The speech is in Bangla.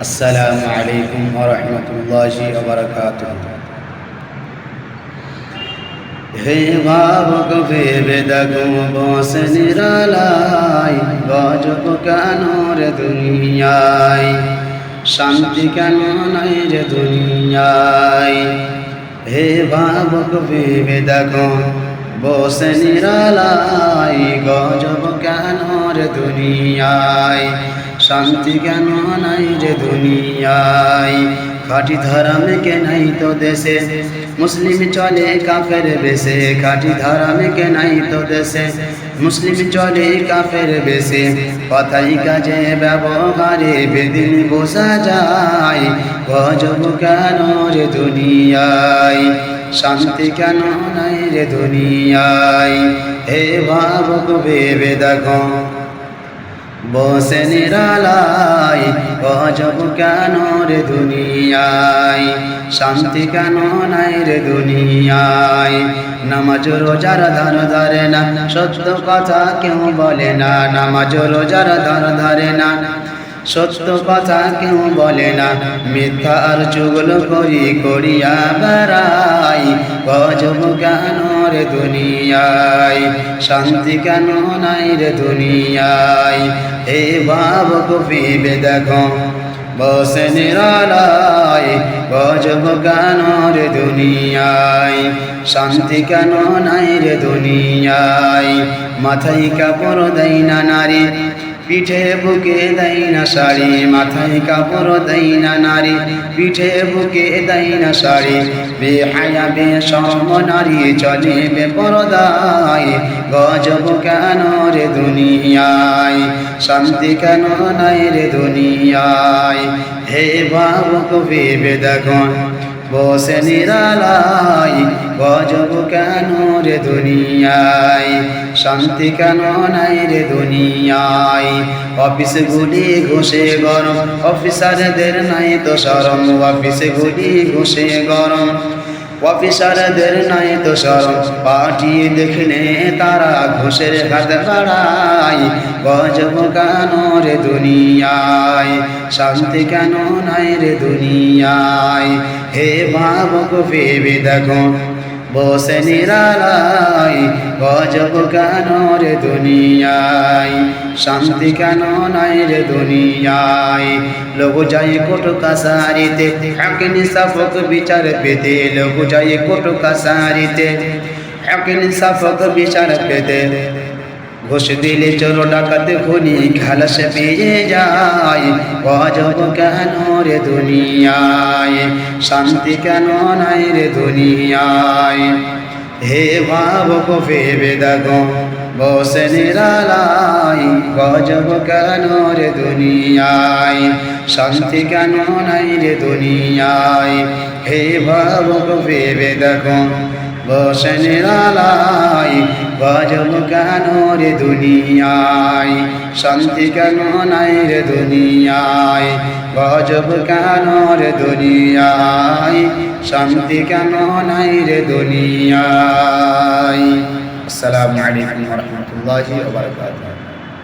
আসসালামু আলাইকুম রহমতুল্লাহ বারকাত হে ভাবক ভেবে দেখুম বস নিরালাই গজব কেন রে দুনিয়ায়? শান্তি কেন নাই রে দুনিয়ায়? হে ভাবক ভেবে দেখো বসে নিরালাই গজব কেন রে দুনিয়ায়? শান্তি কেন নাই রে দুনিয়ায়? খাটি ধারামে কে নাই তো দেশে? মুসলিম চলে কাফের বেশে। খাটি ধারামে কে নাই তো দেশে? মুসলিম চলে কাফের বেশে। কথাই কাজে ব্যবহারে বেদিন বোঝা যায়, গজব কেন রে দুনিয়ায়? শান্তি কেন নাই রে দুনিয়ায়? হে ভেবে দেখো। বসে নিরালাই গজব কেন রে দুনিয়ায়? শান্তি কেন নাই রে দুনিয়ায়? নামাজ রোজার ধার ধরে না, সত্য কথা কেউ বলে না। নামাজ রোজার ধার ধরে না সত্য কথা কেউ বলে না। মিথ্যা আর চুগল করি করিয়া বেড়াই। গজব কেন রে দুনিয়ায়? শান্তি কেন নাই রে দুনিয়ায়? হে ভাবক ভেবে দেখো, বসে নিরালায়। গজব কেন রে দুনিয়ায়? শান্তি কেন নাই রে দুনিয়ায়? মাথায় কাপড় দেয় না নারী। পিঠে বুকে দেয় না শাড়ি, মাথায় কাপড় দেয় না নারী। পিঠে বুকে দেয় না শাড়ি, বেহায়া বেশম নারী চলে বেপরদায়। গজব কেন রে দুনিয়ায়? শান্তি কেন নাই রে দুনিয়ায়? হে বাবক ভেবে দেখো বসে নিরালাই গজব কেন রে দুনিয়ায়, শান্তি কেন নাই রে দুনিয়ায়? অফিস গুলি ঘুষে গরম, অফিসারদের নাই তো সরম অফিস গুলি ঘুষে গরম, অফিসারদের নাই তো সরম পার্টি দেখলে তারা ঘুষের হাত বাড়ায়। গজব কেন রে দুনিয়ায়? শান্তি কেন নাই রে দুনিয়ায়? হে ভাবক ভেবে দেখো বসে নিরালাই গজব কেন রে দুনিয়ায় শান্তি কেন নাই রে দুনিয়ায় লোক যাই কোট কাসারিতে হাকিনি সাফক বিচার পেতে লোক যাই কোট কাসারিতে হাকিনি সাফক বিচার পেতে ঘুষ দিলে চোর ডাকাতে খুনি খালাস পেয়ে যায়। গজব কেন রে দুনিয়ায়? শান্তি কেন নাই রে দুনিয়ায়? হে ভাবক ভেবে দেখো বসে নিরালাই গজব কেন রে দুনিয়ায়? শান্তি কেন নাই রে দুনিয়ায়? হে ভাবক ভেবে দেখো বসে নিরালাই গজব কেন রে দুনিয়ায়, শান্তি কেন নাই রে দুনিয়ায়? গজব কেন রে দুনিয়ায়, শান্তি কেন নাই রে দুনিয়ায়? আসসালামু আলাইকুম ওয়া রাহমাতুল্লাহি ওয়া বারাকাতুহু।